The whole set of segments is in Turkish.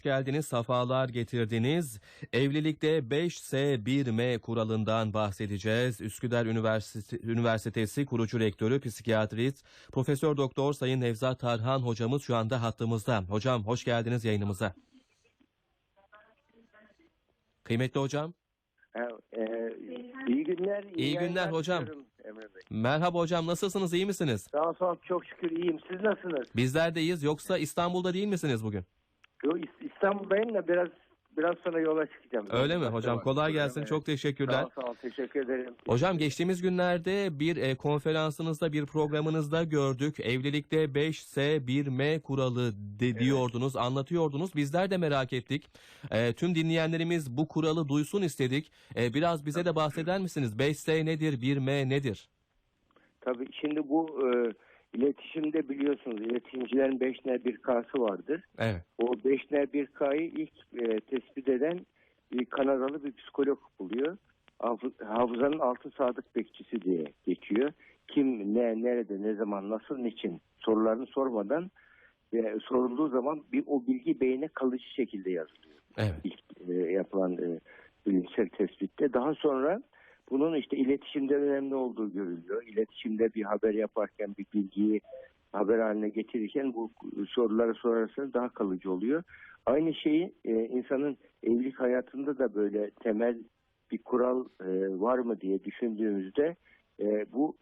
hoş geldiniz, safalar getirdiniz. Evlilikte 5S1M kuralından bahsedeceğiz. Üsküdar Üniversitesi, Üniversitesi kurucu rektörü, psikiyatrist, Profesör Doktor Sayın Nevzat Tarhan hocamız şu anda hattımızda. Hocam hoş geldiniz yayınımıza. Kıymetli hocam, Ha, e, iyi günler. İyi günler yayınlar hocam. merhaba hocam nasılsınız, iyi misiniz? Sağ ol, sağ ol, çok şükür iyiyim. Siz nasılsınız? Bizler de iyiyiz yoksa İstanbul'da değil misiniz bugün? Yo, İs- İstanbul'dayım da biraz biraz sonra yola çıkacağım. Öyle mi hocam? var. Kolay gelsin, Evet. çok teşekkürler. Sağ ol, sağ ol, teşekkür ederim. Hocam geçtiğimiz günlerde bir e, konferansınızda bir programınızda gördük. Evlilikte 5S1M kuralı de, diyordunuz, anlatıyordunuz. Bizler de merak ettik. E, tüm dinleyenlerimiz bu kuralı duysun istedik. E, biraz bize de bahseder misiniz? 5S nedir, 1M nedir? Tabii şimdi bu e, iletişimde biliyorsunuz iletişimcilerin 5 n 1 K'sı vardır. Evet. O 5 n 1 K'yı ilk e, tespit eden bir Kanadalı bir psikolog buluyor. Hafı- Hafızanın altı sadık bekçisi diye geçiyor. Kim, ne, nerede, ne zaman, nasıl, niçin sorularını sormadan e, sorulduğu zaman bir o bilgi beyne kalıcı şekilde yazılıyor. Evet. İlk e, yapılan e, bilimsel tespitte. Daha sonra bunun işte iletişimde önemli olduğu görülüyor. İletişimde bir haber yaparken bir bilgiyi haber haline getirirken bu soruları sorarsanız daha kalıcı oluyor. Aynı şeyi e, insanın evlilik hayatında da böyle temel bir kural e, var mı diye düşündüğümüzde e, bu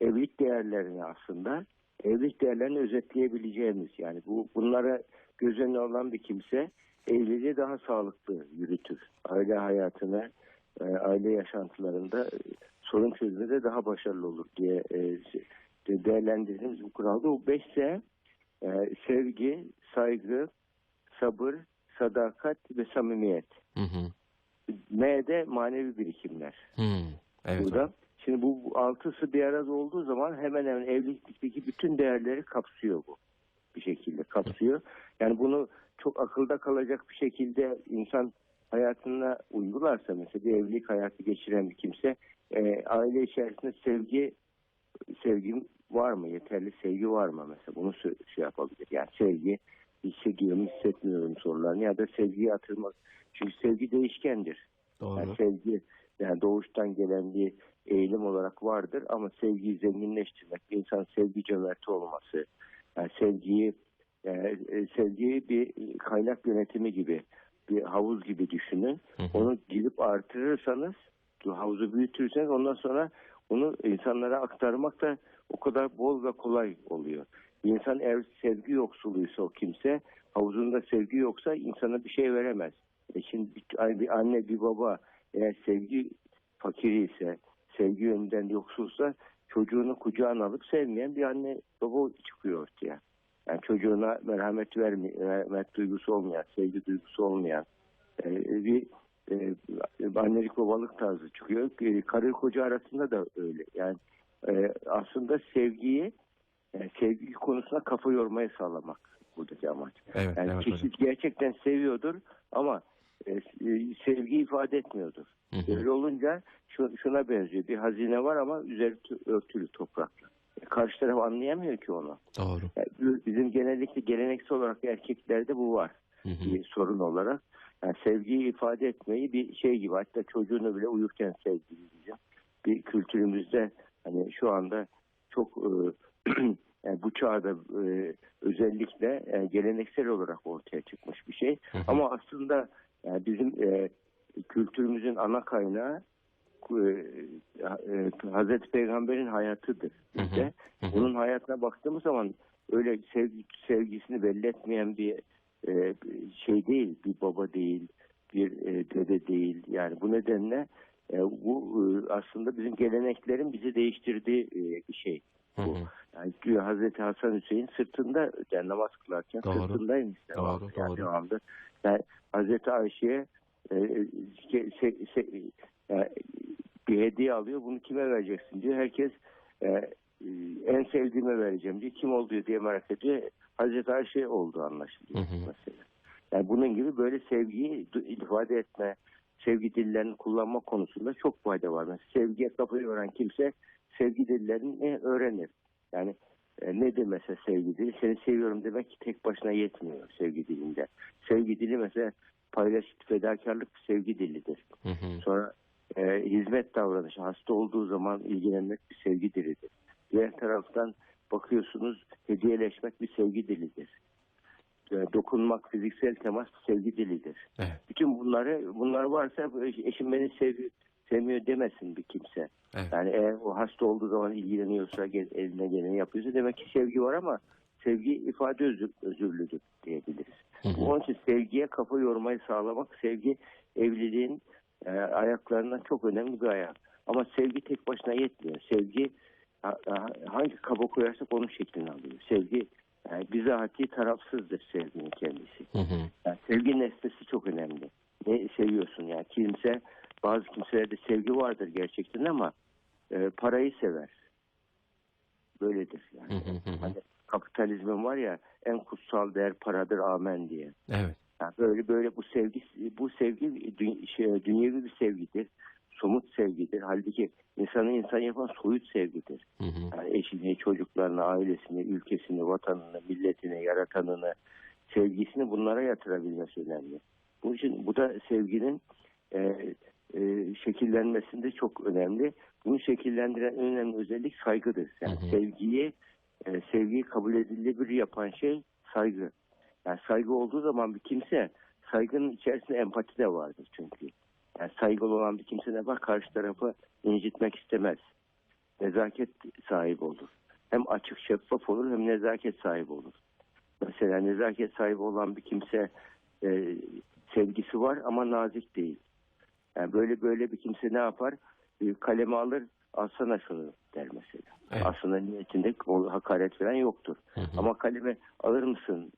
evlilik değerlerini aslında evlilik değerlerini özetleyebileceğimiz yani bu bunlara göz önüne alan bir kimse evliliği daha sağlıklı yürütür. Aile hayatına, e, aile yaşantılarında e, sorun çözmede daha başarılı olur diye e, de- değerlendirdiğimiz bu kuralda o 5 ise e, sevgi, saygı, sabır, sadakat ve samimiyet. Hı hı. M'de manevi birikimler. Hı. Evet. Burada. Şimdi bu altısı bir arada olduğu zaman hemen hemen evlilikteki bütün değerleri kapsıyor bu. Bir şekilde kapsıyor. Yani bunu çok akılda kalacak bir şekilde insan hayatına uygularsa mesela bir evlilik hayatı geçiren bir kimse e, aile içerisinde sevgi sevgim var mı? Yeterli sevgi var mı? Mesela bunu şey yapabilir. Yani sevgi hissediyorum, hissetmiyorum sorularını ya da sevgiyi hatırlamak. Çünkü sevgi değişkendir. Yani Doğru. sevgi yani doğuştan gelen bir eğilim olarak vardır ama sevgiyi zenginleştirmek, bir insan sevgi cömerti olması, yani sevgiyi e, e, sevgiyi bir kaynak yönetimi gibi bir havuz gibi düşünün. Hı hı. Onu gidip artırırsanız, havuzu büyütürseniz ondan sonra onu insanlara aktarmak da o kadar bol ve kolay oluyor. İnsan eğer sevgi yoksuluysa o kimse, havuzunda sevgi yoksa insana bir şey veremez. E şimdi bir, bir anne bir baba eğer sevgi fakiri ise, sevgi yönünden yoksulsa çocuğunu kucağına alıp sevmeyen bir anne baba çıkıyor ortaya. Çocuğuna merhamet vermeyen, merhamet duygusu olmayan, sevgi duygusu olmayan e, bir e, annelik babalık tarzı çıkıyor. E, karı koca arasında da öyle. Yani e, aslında sevgiyi yani sevgi konusuna kafa yormayı sağlamak buradaki amaç. Evet, Yani evet kişi hocam. gerçekten seviyordur ama e, e, sevgi ifade etmiyordur. Hı hı. Öyle olunca şu, şuna benziyor. Bir hazine var ama üzeri tü- örtülü toprakla. Karşı taraf anlayamıyor ki onu. Doğru. Yani bizim genellikle geleneksel olarak erkeklerde bu var Hı hı. bir sorun olarak. Yani sevgiyi ifade etmeyi bir şey gibi hatta çocuğunu bile uyurken sevgili diyeceğim. Bir kültürümüzde hani şu anda çok e, yani bu çağda e, özellikle e, geleneksel olarak ortaya çıkmış bir şey. Hı hı. Ama aslında yani bizim e, kültürümüzün ana kaynağı Hazreti Peygamber'in hayatıdır. Hı. Onun hayatına baktığımız zaman öyle sevgi, sevgisini belli etmeyen bir e, şey değil, bir baba değil, bir e, dede değil. Yani bu nedenle e, bu e, aslında bizim geleneklerin bizi değiştirdiği e, bir şey. Bu. hı. Yani Hazreti Hasan Hüseyin sırtında yani namaz kılarken Doğru. sırtındaymış. Doğru, devamlı, yani doğru. devamlı. Yani Hazreti Ayşe'ye e, se- se- yani bir hediye alıyor. Bunu kime vereceksin diyor. Herkes e, e, en sevdiğime vereceğim diyor. Kim olduğu diye merak ediyor. Hazreti Ayşe olduğu anlaşılıyor Hı hı. mesela. Yani bunun gibi böyle sevgiyi ifade etme, sevgi dillerini kullanma konusunda çok fayda var. Mesela sevgiye kafayı öğren kimse sevgi dillerini öğrenir. Yani E, nedir mesela sevgi dili? Seni seviyorum demek ki tek başına yetmiyor sevgi dilinde. Sevgi dili mesela paylaşıp fedakarlık sevgi dilidir. Hı hı. Sonra e, hizmet davranışı, hasta olduğu zaman ilgilenmek bir sevgi dilidir. Diğer taraftan bakıyorsunuz hediyeleşmek bir sevgi dilidir. E, dokunmak, fiziksel temas bir sevgi dilidir. Evet. Bütün bunları bunlar varsa eşim beni seviyor, sevmiyor demesin bir kimse. Evet. Yani eğer o hasta olduğu zaman ilgileniyorsa, eline geleni yapıyorsa demek ki sevgi var ama sevgi ifade özür, özürlüdür diyebiliriz. Hı hı. Onun için sevgiye kafa yormayı sağlamak, sevgi evliliğin e, ayaklarından çok önemli bir ayak. Ama sevgi tek başına yetmiyor. Sevgi ha- ha- hangi kaba koyarsak onun şeklini alıyor. Sevgi yani bizatihi tarafsızdır sevginin kendisi. Hı hı. Yani sevgi nesnesi çok önemli. Ne seviyorsun yani kimse bazı kimselerde sevgi vardır gerçekten ama e, parayı sever. Böyledir yani. Hı hı hı. Hani kapitalizmin var ya en kutsal değer paradır amen diye. Evet. Yani böyle böyle bu sevgi bu sevgi dü- şey, dünyevi bir sevgidir. Somut sevgidir. Halbuki insanı insan yapan soyut sevgidir. Hı hı. Yani eşini, çocuklarını, ailesini, ülkesini, vatanını, milletini, yaratanını, sevgisini bunlara yatırabilmesi önemli. Bunun için bu da sevginin e, e, şekillenmesinde çok önemli. Bunu şekillendiren en önemli özellik saygıdır. Yani Hı hı. sevgiyi e, sevgiyi kabul edilebilir yapan şey saygı. Yani saygı olduğu zaman bir kimse saygının içerisinde empati de vardır çünkü. Yani saygılı olan bir kimse ne var? Karşı tarafı incitmek istemez. Nezaket sahibi olur. Hem açık şeffaf olur hem nezaket sahibi olur. Mesela nezaket sahibi olan bir kimse e, sevgisi var ama nazik değil. Yani böyle böyle bir kimse ne yapar? E, kalemi alır, alsana şunu der mesela. Evet. Aslında niyetinde o hakaret falan yoktur. Hı hı. Ama kalemi alır mısın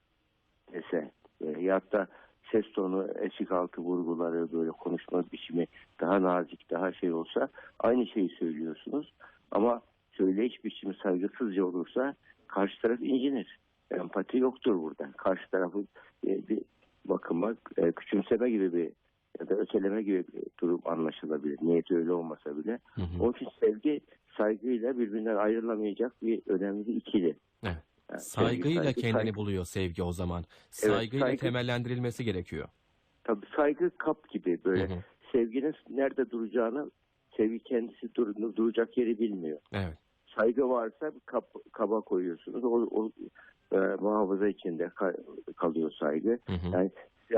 dese e, ya da ses tonu, eşik altı vurguları, böyle konuşma biçimi daha nazik, daha şey olsa aynı şeyi söylüyorsunuz. Ama söyleyiş biçimi saygısızca olursa karşı taraf incinir. Empati yoktur burada. Karşı tarafı e, bir bakıma e, küçümseme gibi bir ya da öteleme gibi bir durum anlaşılabilir. Niyeti öyle olmasa bile. Hı hı. Onun için sevgi saygıyla birbirinden ayrılamayacak bir önemli bir ikili. Evet. Yani sevgi, Saygıyla saygı, kendini saygı. buluyor sevgi o zaman. Saygıyla saygı- temellendirilmesi gerekiyor. Tabii saygı kap gibi böyle. Hı hı. Sevginin nerede duracağını sevgi kendisi dur, duracak yeri bilmiyor. Evet. Saygı varsa bir kap, kaba koyuyorsunuz. O, o e, muhafaza içinde ka- kalıyor saygı. Hı hı. Yani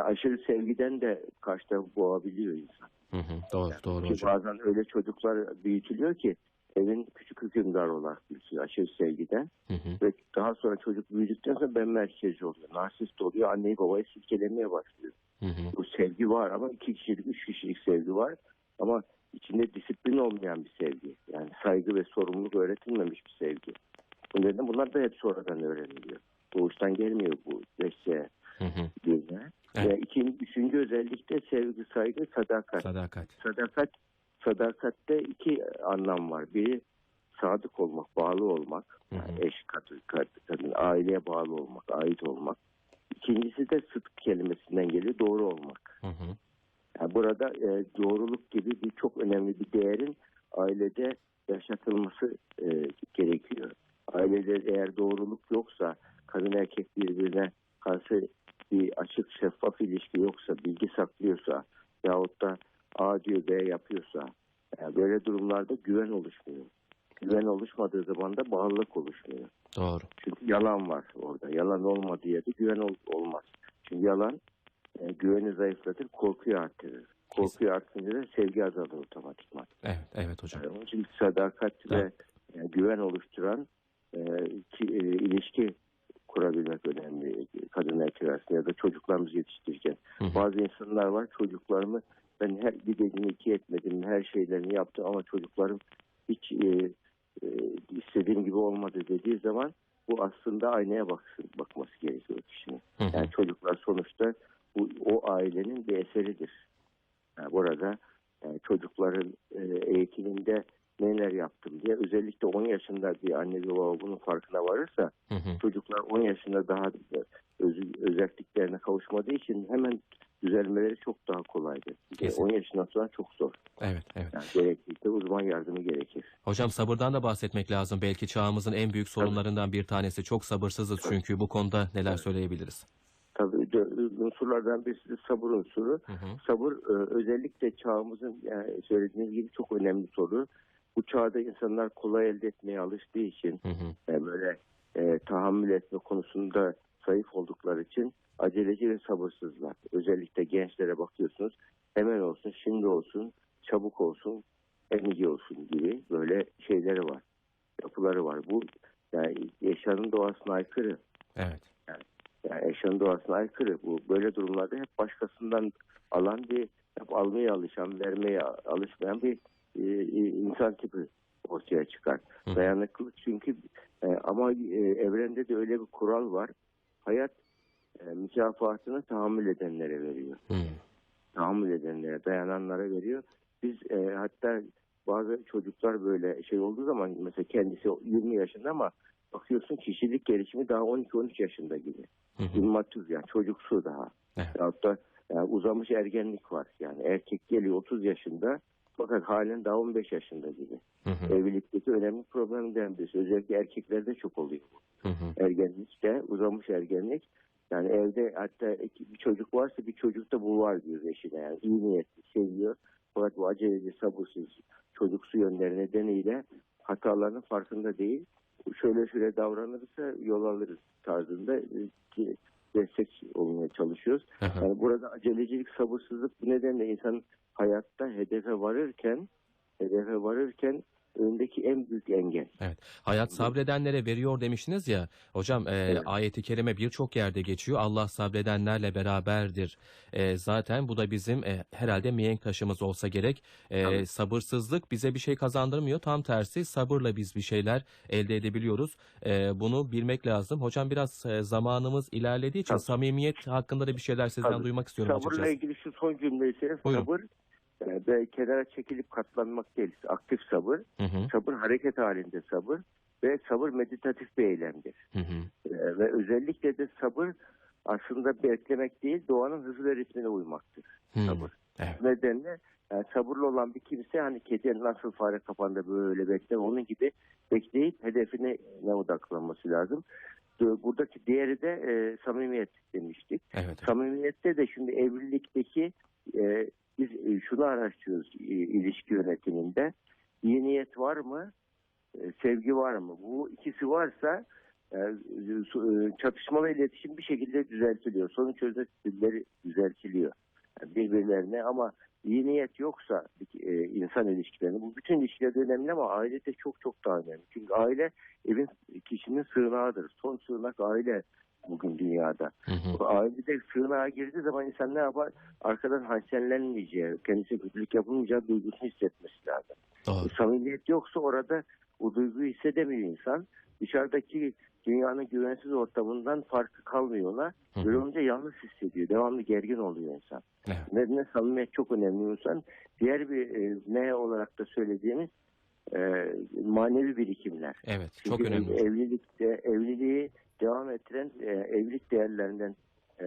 aşırı sevgiden de karşı tarafı boğabiliyor insan. Hı hı. Doğru, doğru Ki hocam. bazen öyle çocuklar büyütülüyor ki evin küçük hükümdar olarak büyütülüyor aşırı sevgiden. Hı hı. Ve daha sonra çocuk büyüdükten sonra ben merkezci oluyor. Narsist oluyor. Anneyi babayı silkelemeye başlıyor. Hı hı. Bu sevgi var ama iki kişilik, üç kişilik sevgi var. Ama içinde disiplin olmayan bir sevgi. Yani saygı ve sorumluluk öğretilmemiş bir sevgi. Bu nedenle bunlar da hep sonradan öğreniliyor. Doğuştan gelmiyor bu beşe Hı hı. Evet. Ve ikinci, üçüncü özellik de sevgi, saygı, sadakat. Sadakat. Sadakat, sadakatte iki anlam var. Biri sadık olmak, bağlı olmak. Yani eş, kadın, kadın, aileye bağlı olmak, ait olmak. İkincisi de sıdk kelimesinden geliyor, doğru olmak. Hı hı. Yani burada e, doğruluk gibi bir çok önemli bir değerin ailede yaşatılması e, gerekiyor. Ailede eğer doğruluk yoksa, kadın erkek birbirine karşı bir açık şeffaf ilişki yoksa, bilgi saklıyorsa yahut da A diyor B yapıyorsa yani böyle durumlarda güven oluşmuyor. Güven oluşmadığı zaman da bağlılık oluşmuyor. Doğru. Çünkü yalan var orada. Yalan olmadığı yerde güven ol- olmaz. Çünkü yalan e, güveni zayıflatır, korkuyu arttırır. Korkuyu arttırınca da sevgi azalır otomatikman. Evet, evet hocam. Yani onun için sadakat Evet. ve e, güven oluşturan e, ki, e, ilişki kurabilmek önemli. Kadın erkek arasında ya da çocuklarımızı yetiştirirken. Hı hı. Bazı insanlar var çocuklarımı ben her bir dediğini iki etmedim, her şeylerini yaptım ama çocuklarım hiç e, e, istediğim gibi olmadı dediği zaman bu aslında aynaya baksın, bakması gerekiyor kişinin. Hı hı. Yani çocuklar sonuçta bu, o ailenin bir eseridir. Yani burada yani çocukların e, eğitiminde neler yaptım diye özellikle 10 yaşında bir anne ve baba bunun farkına varırsa Hı hı. çocuklar 10 yaşında daha öz, özelliklerine kavuşmadığı için hemen düzelmeleri çok daha kolaydır. Bir de Kesin. 10 yaşından sonra çok zor. Evet, evet. Yani gerekirse uzman yardımı gerekir. Hocam sabırdan da bahsetmek lazım. Belki çağımızın en büyük sorunlarından bir tanesi. Çok sabırsızız çünkü bu konuda neler söyleyebiliriz? Tabii unsurlardan birisi sabır unsuru. Hı hı. Sabır e, özellikle çağımızın yani söylediğiniz gibi çok önemli soru. Bu çağda insanlar kolay elde etmeye alıştığı için Hı hı. e, böyle e, tahammül etme konusunda zayıf oldukları için aceleci ve sabırsızlar. Özellikle gençlere bakıyorsunuz. Hemen olsun, şimdi olsun, çabuk olsun, en iyi olsun gibi böyle şeyleri var. Yapıları var. Bu yani yaşamın doğasına aykırı. Evet. Yani yaşamın doğasına aykırı. Bu böyle durumlarda hep başkasından alan bir hep almaya alışan, vermeye alışmayan bir e, e, insan tipi ortaya çıkar. Hı. Dayanıklılık çünkü e, ama e, evrende de öyle bir kural var. Hayat e, mükafatını tahammül edenlere veriyor. Hı. Tahammül edenlere, dayananlara veriyor. Biz e, hatta bazı çocuklar böyle şey olduğu zaman mesela kendisi 20 yaşında ama bakıyorsun kişilik gelişimi daha 12-13 yaşında gibi immatür yani çocuksu daha. Evet. Da yani uzamış ergenlik var. Yani erkek geliyor 30 yaşında fakat halen daha 15 yaşında gibi. Hı hı. Evlilikteki önemli problemden birisi. Özellikle erkeklerde çok oluyor bu. Hı hı. Ergenlikte uzamış ergenlik. Yani evde hatta iki- bir çocuk varsa bir çocukta bu var diyor eşine. Yani iyi niyetli seviyor. Fakat bu aceleci sabırsız çocuksu yönleri nedeniyle hatalarının farkında değil. Şöyle şöyle davranırsa yol alırız tarzında e, destek olmaya çalışıyoruz. Hı. Yani burada acelecilik, sabırsızlık bu nedenle insan hayatta hedefe varırken hedefe varırken önündeki en büyük engel. Evet. Hayat sabredenlere veriyor demiştiniz ya. Hocam e, Evet. ayeti kerime birçok yerde geçiyor. Allah sabredenlerle beraberdir. E, zaten bu da bizim e, herhalde mihenk taşımız olsa gerek. E, Tabii. sabırsızlık bize bir şey kazandırmıyor. Tam tersi sabırla biz bir şeyler elde edebiliyoruz. E, bunu bilmek lazım. Hocam biraz e, zamanımız ilerlediği için Tabii. samimiyet hakkında da bir şeyler sizden Tabii. duymak istiyorum Sabırla açıkçası. ilgili şu son cümleyi. Buyurun. Sabır ve kenara çekilip katlanmak değil. Aktif sabır. Hı hı. Sabır hareket halinde sabır. Ve sabır meditatif bir eylemdir. Hı hı. E, ve özellikle de sabır aslında beklemek değil doğanın hızı ve ritmine uymaktır. Hı. Sabır. Evet. nedenle yani sabırlı olan bir kimse hani kedi nasıl fare kafanda böyle bekler onun gibi bekleyip hedefine ne odaklanması lazım. Buradaki diğeri de e, samimiyet demiştik. Evet. Samimiyette de şimdi evlilikteki e, biz e, şunu araştırıyoruz e, ilişki yönetiminde. İyi niyet var mı? E, sevgi var mı? Bu ikisi varsa e, çatışmalı iletişim bir şekilde düzeltiliyor. Çözme stilleri düzeltiliyor. Birbirlerine ama iyi niyet yoksa insan ilişkilerinde bu bütün ilişkilerde önemli ama ailede çok çok daha önemli. Çünkü aile evin kişinin sığınağıdır. Son sığınak aile bugün dünyada. Hı hı. Bu Ailede sığınağa girdiği zaman insan ne yapar? Arkadan hançerlenmeyeceği, kendisine kötülük yapılmayacağı duygusunu hissetmesi lazım. Doğru. Samimiyet yoksa orada o duyguyu hissedemiyor insan. Dışarıdaki dünyanın güvensiz ortamından farkı kalmıyor ona. Böyle olunca yalnız hissediyor. Devamlı gergin oluyor insan. Evet. Nedeni samimiyet çok önemli insan. Diğer bir e, ne olarak da söylediğimiz e, manevi birikimler. Evet. Çünkü Çok önemli. hocam. evlilikte evliliği devam ettiren e, evlilik değerlerinden e,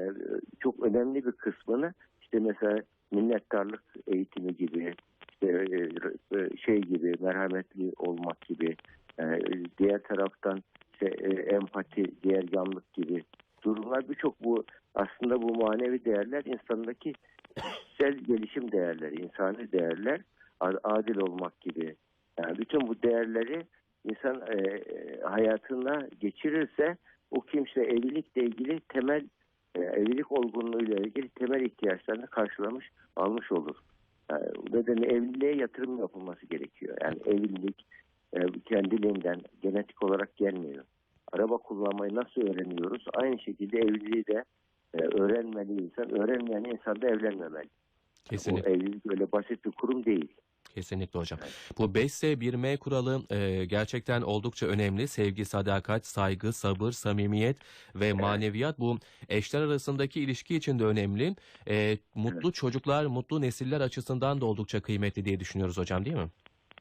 çok önemli bir kısmını işte mesela minnettarlık eğitimi gibi işte e, e, şey gibi merhametli olmak gibi e, diğer taraftan işte e, empati, diğer yanlık gibi durumlar birçok bu aslında bu manevi değerler insandaki kişisel gelişim değerleri, insani değerler, adil olmak gibi. Yani bütün bu değerleri insan e, e, hayatına geçirirse o kimse evlilikle ilgili temel e, evlilik olgunluğuyla ilgili temel ihtiyaçlarını karşılamış almış olur. Yani, bu nedenle evliliğe yatırım yapılması gerekiyor. Yani evlilik e, kendiliğinden genetik olarak gelmiyor. Araba kullanmayı nasıl öğreniyoruz? Aynı şekilde evliliği de e, öğrenmeli insan. Öğrenmeyen insan da evlenmemeli. Kesinlikle. Bu evlilik öyle basit bir kurum değil. Kesinlikle hocam. Bu 5S 1M kuralı e, gerçekten oldukça önemli. Sevgi, sadakat, saygı, sabır, samimiyet ve maneviyat bu eşler arasındaki ilişki için de önemli. E, mutlu çocuklar, mutlu nesiller açısından da oldukça kıymetli diye düşünüyoruz hocam değil mi?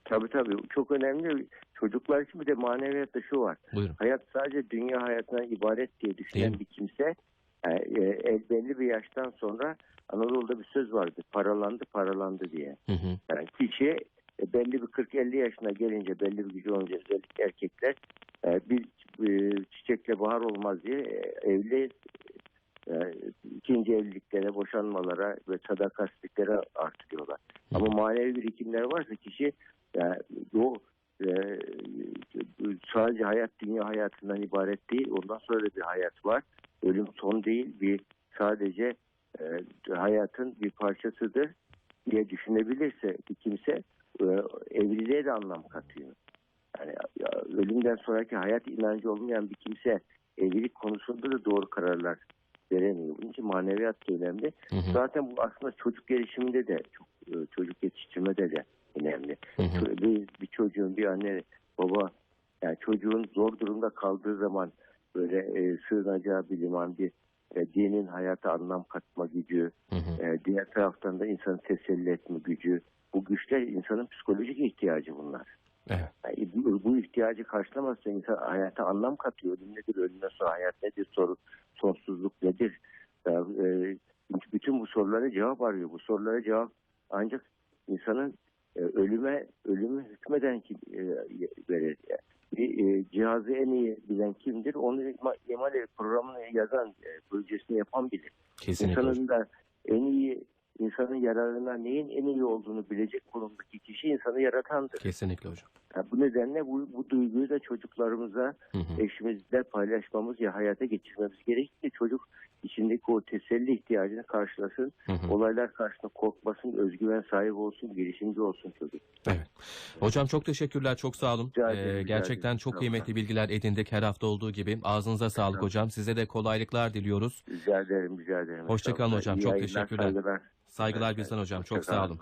Tabii tabii çok önemli. Çocuklar için bir de maneviyatta şu var. Buyurun. Hayat sadece dünya hayatına ibaret diye düşünen bir kimse e, el- belli bir yaştan sonra Anadolu'da bir söz vardı. Paralandı, paralandı diye. Hı hı. Yani kişi e, belli bir 40-50 yaşına gelince belli bir gücü olunca özellikle erkekler e, bir e, çiçekle bahar olmaz diye evli ikinci evliliklere, boşanmalara ve sadakatsizliklere artırıyorlar. Hı. Ama manevi birikimler varsa kişi yani e, sadece hayat dünya hayatından ibaret değil. Ondan sonra da bir hayat var. Ölüm son değil. Bir sadece e, hayatın bir parçasıdır diye düşünebilirse bir kimse e, evliliğe de anlam katıyor. Yani ya, ölümden sonraki hayat inancı olmayan bir kimse evlilik konusunda da doğru kararlar veremiyor. Bunun için maneviyat da önemli. Hı hı. Zaten bu aslında çocuk gelişiminde de çok e, çocuk yetiştirmede de önemli. Hı hı. Bir, bir çocuğun bir anne baba yani çocuğun zor durumda kaldığı zaman böyle e, sığınacağı bir liman bir e, dinin hayata anlam katma gücü Hı hı. e, diğer taraftan da insanı teselli etme gücü bu güçler insanın psikolojik ihtiyacı bunlar. Evet. Yani bu, bu ihtiyacı karşılamazsa insan hayata anlam katıyor. Ölüm nedir, ölümden sonra hayat nedir, soru, sonsuzluk nedir? Ya, e, bütün bu sorulara cevap arıyor. Bu sorulara cevap ancak insanın e, ölüme ölümü hükmeden kim e, verir. Yani bir e, cihazı en iyi bilen kimdir? Onu imal programını yazan, e, projesini yapan bilir. Kesinlikle. İnsanın da en iyi insanın yararına neyin en iyi olduğunu bilecek konumdaki kişi insanı yaratandır. Kesinlikle hocam. Yani bu nedenle bu, bu duyguyu da çocuklarımıza, Hı hı. eşimizle paylaşmamız ya hayata geçirmemiz gerekir ki çocuk içindeki o teselli ihtiyacını karşılasın. Hı hı. Olaylar karşısında korkmasın, özgüven sahibi olsun, girişimci olsun çocuk. Evet. Hocam çok teşekkürler. Çok sağ olun. Rica ederim, Ee, rica gerçekten ederim. çok kıymetli bilgiler edindik her hafta olduğu gibi. Ağzınıza sağlık Sağ olun. hocam. Size de kolaylıklar diliyoruz. Rica ederim, rica ederim. Hoşça kalın hocam, İyi çok teşekkürler. saygılar. Saygılar Evet, bizden hocam. Çok. Sağ olun.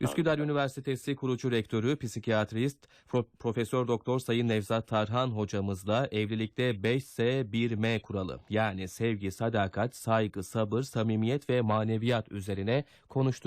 Üsküdar Üniversitesi kurucu rektörü, psikiyatrist, Pro- Profesör Doktor Sayın Nevzat Tarhan hocamızla evlilikte 5S1M kuralı yani sevgi, sadakat, saygı, sabır, samimiyet ve maneviyat üzerine konuştuk.